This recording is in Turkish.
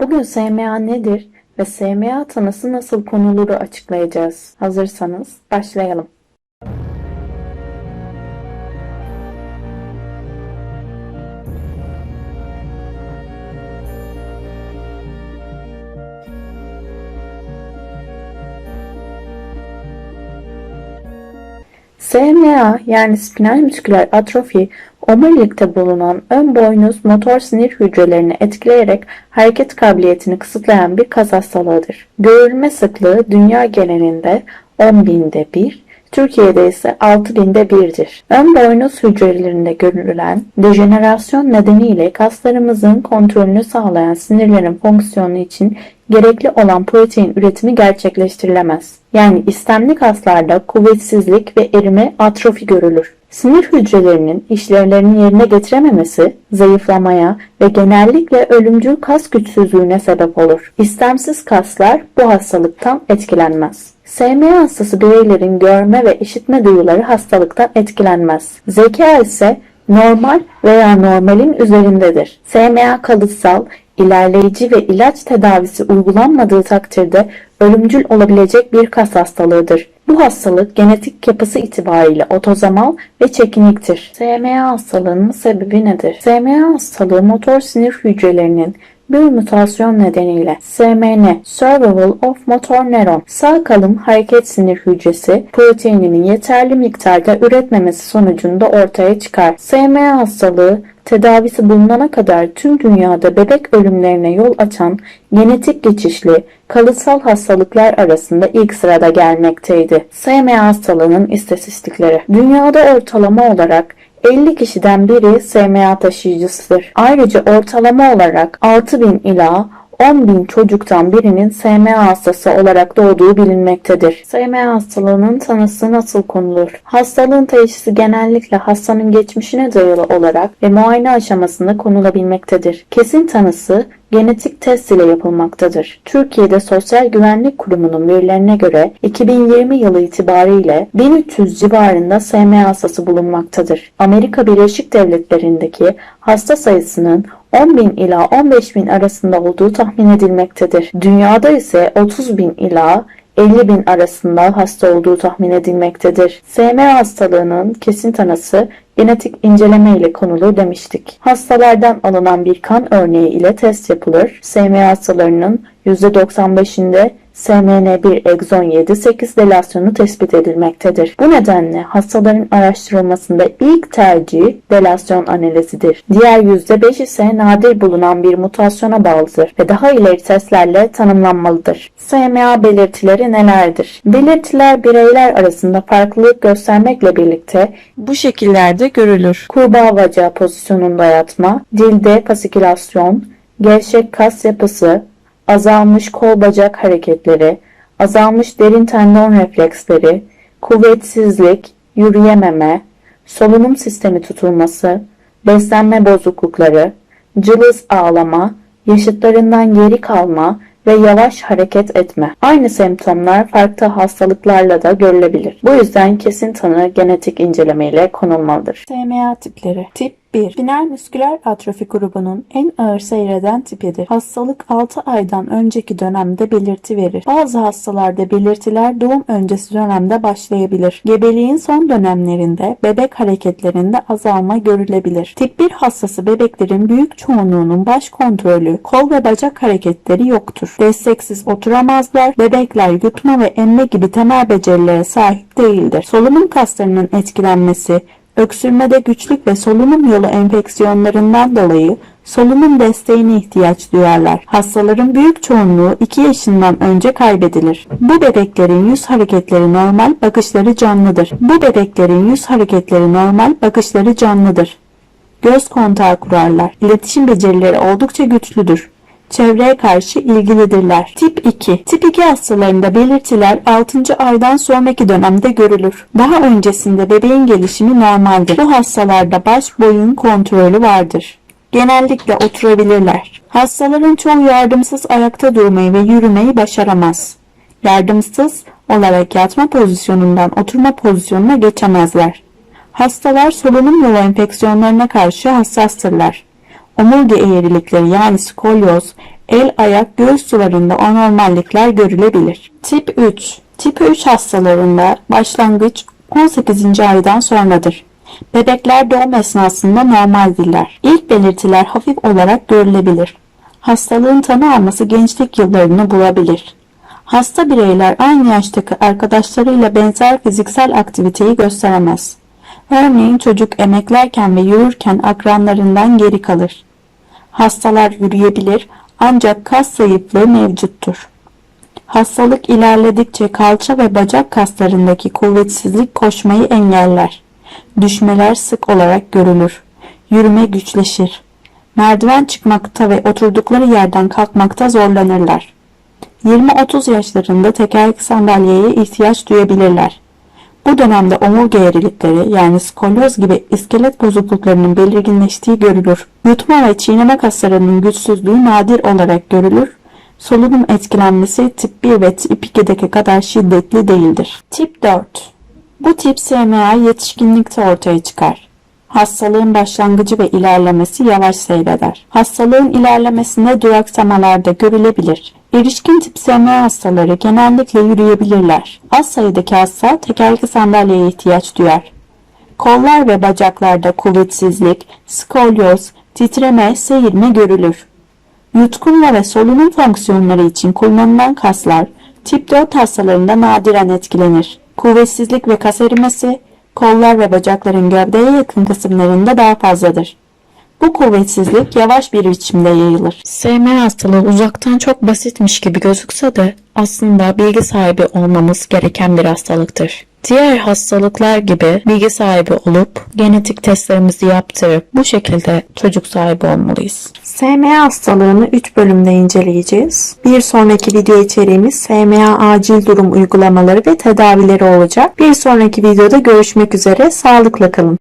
Bugün SMA nedir ve SMA tanısı nasıl konuluru açıklayacağız. Hazırsanız başlayalım. SMA yani spinal musküler atrofi, omurilikte bulunan ön boynuz motor sinir hücrelerini etkileyerek hareket kabiliyetini kısıtlayan bir kas hastalığıdır. Görülme sıklığı dünya genelinde 10 binde 1, Türkiye'de ise 6 binde 1'dir. Ön boynuz hücrelerinde görülen dejenerasyon nedeniyle kaslarımızın kontrolünü sağlayan sinirlerin fonksiyonu için gerekli olan protein üretimi gerçekleştirilemez. Yani istemli kaslarda kuvvetsizlik ve erime atrofi görülür. Sinir hücrelerinin işlevlerini yerine getirememesi, zayıflamaya ve genellikle ölümcül kas güçsüzlüğüne sebep olur. İstemsiz kaslar bu hastalıktan etkilenmez. SMA hastası bireylerin görme ve işitme duyuları hastalıktan etkilenmez. Zeka ise normal veya normalin üzerindedir. SMA kalıtsal, ilerleyici ve ilaç tedavisi uygulanmadığı takdirde ölümcül olabilecek bir kas hastalığıdır. Bu hastalık genetik yapısı itibariyle otozomal ve çekiniktir. SMA hastalığının sebebi nedir? SMA hastalığı motor sinir hücrelerinin bir mutasyon nedeniyle SMN Survival of Motor Neuron sağ kalım hareket sinir hücresi proteininin yeterli miktarda üretmemesi sonucunda ortaya çıkar. SMA hastalığı tedavisi bulunana kadar tüm dünyada bebek ölümlerine yol açan genetik geçişli kalıtsal hastalıklar arasında ilk sırada gelmekteydi. SMA hastalığının istatistikleri Dünyada ortalama olarak 50 kişiden biri SMA taşıyıcısıdır. Ayrıca ortalama olarak 6000 ila 10 bin çocuktan birinin SMA hastası olarak doğduğu bilinmektedir. SMA hastalığının tanısı nasıl konulur? Hastalığın teşhisi genellikle hastanın geçmişine dayalı olarak ve muayene aşamasında konulabilmektedir. Kesin tanısı genetik test ile yapılmaktadır. Türkiye'de Sosyal Güvenlik Kurumu'nun verilerine göre 2020 yılı itibariyle 1300 civarında SMA hastası bulunmaktadır. Amerika Birleşik Devletleri'ndeki hasta sayısının 10 bin ila 15 bin arasında olduğu tahmin edilmektedir. Dünyada ise 30 bin ila 50 bin arasında hasta olduğu tahmin edilmektedir. SMA hastalığının kesin tanısı genetik inceleme ile konulur demiştik. Hastalardan alınan bir kan örneği ile test yapılır. SMA hastalarının %95'inde SMN1 egzon 7-8 delasyonu tespit edilmektedir. Bu nedenle hastaların araştırılmasında ilk tercih delasyon analizidir. Diğer %5 ise nadir bulunan bir mutasyona bağlıdır ve daha ileri testlerle tanımlanmalıdır. SMA belirtileri nelerdir? Belirtiler bireyler arasında farklılık göstermekle birlikte bu şekillerde görülür. Kurbağa bacağı pozisyonunda yatma, dilde fasikülasyon, gevşek kas yapısı, azalmış kol bacak hareketleri, azalmış derin tendon refleksleri, kuvvetsizlik, yürüyememe, solunum sistemi tutulması, beslenme bozuklukları, cılız ağlama, yaşıtlarından geri kalma ve yavaş hareket etme. Aynı semptomlar farklı hastalıklarla da görülebilir. Bu yüzden kesin tanı genetik incelemeyle konulmalıdır. SMA tipleri Tip 1. Spinal musküler atrofi grubunun en ağır seyreden tipidir. Hastalık 6 aydan önceki dönemde belirti verir. Bazı hastalarda belirtiler doğum öncesi dönemde başlayabilir. Gebeliğin son dönemlerinde bebek hareketlerinde azalma görülebilir. Tip 1 hastası bebeklerin büyük çoğunluğunun baş kontrolü, kol ve bacak hareketleri yoktur. Desteksiz oturamazlar, bebekler yutma ve emme gibi temel becerilere sahip değildir. Solunum kaslarının etkilenmesi, Öksürmede güçlük ve solunum yolu enfeksiyonlarından dolayı solunum desteğine ihtiyaç duyarlar. Hastaların büyük çoğunluğu 2 yaşından önce kaybedilir. Bu bebeklerin yüz hareketleri normal, bakışları canlıdır. Bu bebeklerin yüz hareketleri normal, bakışları canlıdır. Göz kontağı kurarlar. İletişim becerileri oldukça güçlüdür çevreye karşı ilgilidirler. Tip 2. Tip 2 hastalarında belirtiler 6. aydan sonraki dönemde görülür. Daha öncesinde bebeğin gelişimi normaldir. Bu hastalarda baş boyun kontrolü vardır. Genellikle oturabilirler. Hastaların çoğu yardımsız ayakta durmayı ve yürümeyi başaramaz. Yardımsız olarak yatma pozisyonundan oturma pozisyonuna geçemezler. Hastalar solunum yolu enfeksiyonlarına karşı hassastırlar omurga eğrilikleri yani skolyoz, El, ayak, göğüs sularında anormallikler görülebilir. Tip 3 Tip 3 hastalarında başlangıç 18. aydan sonradır. Bebekler doğum esnasında normaldirler. İlk belirtiler hafif olarak görülebilir. Hastalığın tanı alması gençlik yıllarını bulabilir. Hasta bireyler aynı yaştaki arkadaşlarıyla benzer fiziksel aktiviteyi gösteremez. Örneğin çocuk emeklerken ve yürürken akranlarından geri kalır. Hastalar yürüyebilir ancak kas zayıflığı mevcuttur. Hastalık ilerledikçe kalça ve bacak kaslarındaki kuvvetsizlik koşmayı engeller. Düşmeler sık olarak görülür. Yürüme güçleşir. Merdiven çıkmakta ve oturdukları yerden kalkmakta zorlanırlar. 20-30 yaşlarında tekerlekli sandalyeye ihtiyaç duyabilirler. Bu dönemde omurga eğrilikleri yani skolyoz gibi iskelet bozukluklarının belirginleştiği görülür. Yutma ve çiğneme kaslarının güçsüzlüğü nadir olarak görülür. Solunum etkilenmesi tip 1 ve tip 2'deki kadar şiddetli değildir. Tip 4 Bu tip SMA yetişkinlikte ortaya çıkar. Hastalığın başlangıcı ve ilerlemesi yavaş seyreder. Hastalığın ilerlemesinde duraksamalar da görülebilir. Erişkin tip SMA hastaları genellikle yürüyebilirler. Az sayıdaki hasta tekerlekli sandalyeye ihtiyaç duyar. Kollar ve bacaklarda kuvvetsizlik, skolyoz, titreme, seyirme görülür. Yutkunma ve solunum fonksiyonları için kullanılan kaslar tip 4 hastalarında nadiren etkilenir. Kuvvetsizlik ve kas erimesi kollar ve bacakların gövdeye yakın kısımlarında daha fazladır. Bu kuvvetsizlik yavaş bir biçimde yayılır. SMA hastalığı uzaktan çok basitmiş gibi gözükse de aslında bilgi sahibi olmamız gereken bir hastalıktır. Diğer hastalıklar gibi bilgi sahibi olup genetik testlerimizi yaptırıp bu şekilde çocuk sahibi olmalıyız. SMA hastalığını 3 bölümde inceleyeceğiz. Bir sonraki video içeriğimiz SMA acil durum uygulamaları ve tedavileri olacak. Bir sonraki videoda görüşmek üzere. Sağlıkla kalın.